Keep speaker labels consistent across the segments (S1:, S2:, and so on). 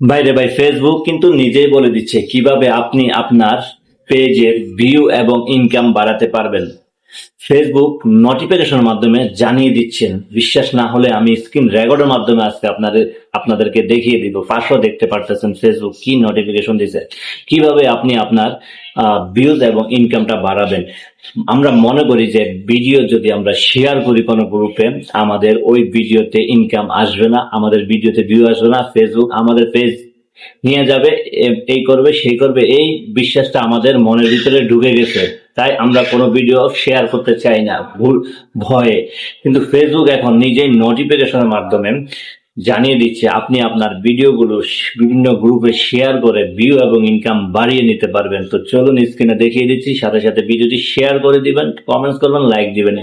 S1: বাইরে ভাই ফেসবুক কিন্তু নিজেই বলে দিচ্ছে কীভাবে আপনি আপনার পেজের ভিউ এবং ইনকাম বাড়াতে পারবেন। ফেসবুক নোটিফিকেশনের মাধ্যমে জানিয়ে দিচ্ছেন, বিশ্বাস না হলে আমি স্ক্রিন রেকর্ডের মাধ্যমে আজকে আপনাদের, আপনাদেরকে দেখিয়ে দিব। পাশেও দেখতে পারতেছেন ফেসবুক কি নোটিফিকেশন দিছে? কীভাবে আপনি আপনার ভিউজ এবং ইনকামটা বাড়াবেন? আমরা মনে করি যে ভিডিও যদি আমরা শেয়ার করি কোনো গ্রুপে আমাদের ওই ভিডিওতে ইনকাম আসবে না, আমাদের ভিডিওতে ভিউ আসবে না ফেসবুক আমাদের পেজ নিয়ে যাবে এই করবে, সেই করবে, এই বিশ্বাসটা আমাদের মনের ভিতরে ঢুকে গেছে। তাই আমরা কোনো ভিডিও শেয়ার করতে চাই না, ভুল, ভয়ে। কিন্তু ফেসবুক এখন নিজেই নোটিফিকেশনের মাধ্যমে জানিয়ে দিচ্ছে, আপনি আপনার ভিডিওগুলো বিভিন্ন গ্রুপে শেয়ার করে ভিউ এবং ইনকাম বাড়িয়ে নিতে পারবেন। তো চলুন স্ক্রিনে দেখিয়ে দিচ্ছি, সাথে সাথে ভিডিওটি শেয়ার করে দিবেন কমেন্টস করবেন লাইক দিবেন।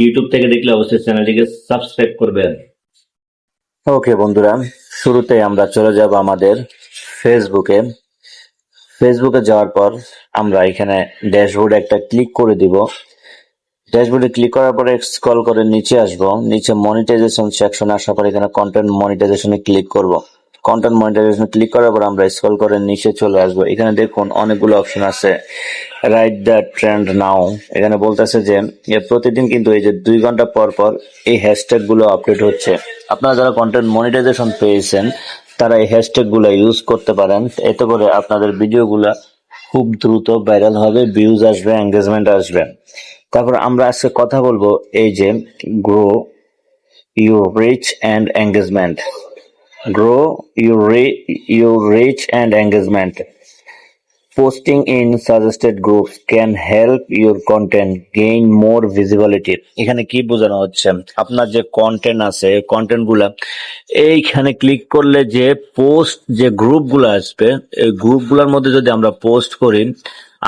S1: ইউটিউব থেকে দেখলে অবশ্যই চ্যানেলটিকে সাবস্ক্রাইব করবেন। ওকে বন্ধুরা শুরুতে আমরা চলে যাব আমাদের ফেসবুকে ফেসবুকে যাওয়ার পর আমরা এখানে ড্যাশবোর্ডে একটা ক্লিক করে দিব। ড্যাশবোর্ডে ক্লিক করার পরে স্ক্রল করে নিচে আসব। নিচে মনিটাইজেশন সেকশন আসার পর এখানে কন্টেন্ট মনিটাইজেশনে ক্লিক করব। কন্টেন্ট মনিটাইজেশন ক্লিক করার পর আমরা স্ক্রল করে নিচে চলে আসব। এখানে দেখুন অনেকগুলো অপশন আছে। রাইট দ্য ট্রেন্ড নাও এখানে বলতেছে যে প্রতিদিন কিন্তু এই যে দুই ঘণ্টা পর পর এই হ্যাশট্যাগগুলো আপডেট হচ্ছে। আপনারা যারা কন্টেন্ট মনিটাইজেশন পেয়েছেন, তারা এই হ্যাশট্যাগগুলো ইউজ করতে পারেন। এতে করে আপনাদের ভিডিওগুলা খুব দ্রুত ভাইরাল হবে ভিউজ আসবে এঙ্গেজমেন্ট আসবে। তারপর আমরা আজকে কথা বলব এই যে grow your reach and engagement grow your re- your reach and engagement. Posting in suggested groups can help your content gain more visibility. এখানে কি বোঝানো হচ্ছে আপনার যে কন্টেন্ট আছে কন্টেন্টগুলা, এইখানে ক্লিক করলে যে পোস্ট যে গ্রুপগুলো আসবে, এই গ্রুপগুলার মধ্যে যদি আমরা পোস্ট করি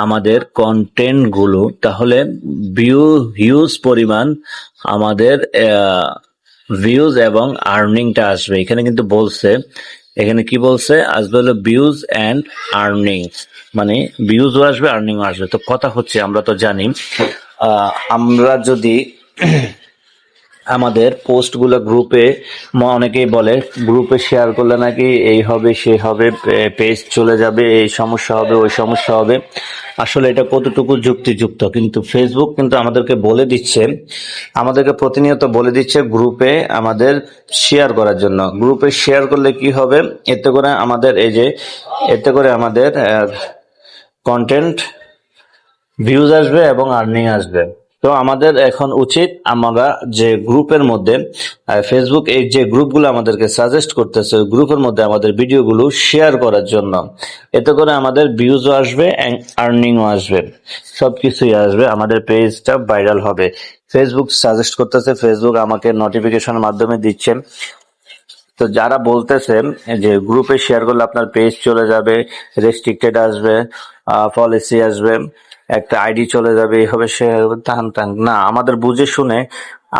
S1: আমাদের কন্টেন্টগুলো, তাহলে ভিউ হিউজ পরিমাণ আমাদের ভিউজ এবং আর্নিংটা আসবে এখানে কিন্তু বলছে এখানে কি বলছে? আসবে হলো ভিউজ অ্যান্ড আর্নিং মানে ভিউজও আসবে আর্নিংও আসবে। তো কথা হচ্ছে, আমরা তো জানি। আমরা যদি আমাদের পোস্টগুলো গ্রুপে অনেকেই বলে, গ্রুপে শেয়ার করলে নাকি এই হবে, সে হবে পেজ চলে যাবে, এই সমস্যা হবে, ওই সমস্যা হবে। আসলে এটা কতটুকু যুক্তিযুক্ত? কিন্তু ফেসবুক কিন্তু আমাদেরকে বলে দিচ্ছে, আমাদেরকে প্রতিনিয়ত বলে দিচ্ছে গ্রুপে আমাদের শেয়ার করার জন্য। গ্রুপে শেয়ার করলে কি হবে? এতে করে আমাদের এই যে, এতে করে আমাদের কন্টেন্ট ভিউজ আসবে এবং আর্নিং আসবে। তো আমাদের এখন উচিত আমরা যে গ্রুপের মধ্যে ফেসবুক এই যে গ্রুপগুলো আমাদেরকে সাজেস্ট করতেছে গ্রুপের মধ্যে আমাদের ভিডিওগুলো শেয়ার করার জন্য। এতে করে আমাদের ভিউজও আসবে আর্নিংও আসবে। সব কিছুই আসবে, আমাদের পেজটা ভাইরাল হবে। ফেসবুক সাজেস্ট করতেছে ফেসবুক আমাকে নোটিফিকেশনের মাধ্যমে দিচ্ছে তো যারা বলতেছেন যে গ্রুপে শেয়ার করলে আপনার পেজ চলে যাবে রেস্ট্রিক্টেড আসবে পলিসি আসবে, একটা আইডি চলে যাবে এইভাবে শেয়ার টান না, আমাদের বুঝে শুনে,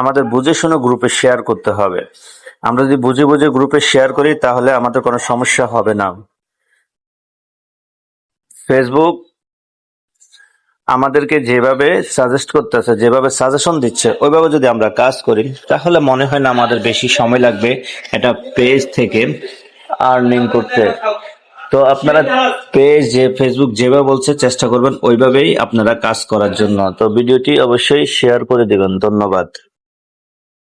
S1: আমাদের বুঝে শুনে গ্রুপে শেয়ার করতে হবে। আমরা যদি বুঝে বুঝে গ্রুপে শেয়ার করি, তাহলে আমাদের কোনো সমস্যা হবে না। ফেসবুক আমাদেরকে যেভাবে সাজেস্ট করতেছে, যেভাবে সাজেশন দিচ্ছে, ওইভাবে যদি আমরা কাজ করি, তাহলে মনে হয় না আমাদের বেশি সময় লাগবে এটা পেজ থেকে আর্নিং করতে। তো আপনারা পেজ যে ফেসবুক যেভাবে বলছে, চেষ্টা করবেন ওইভাবেই আপনারা কাজ করার জন্য। তো ভিডিওটি অবশ্যই শেয়ার করে দেবেন। ধন্যবাদ।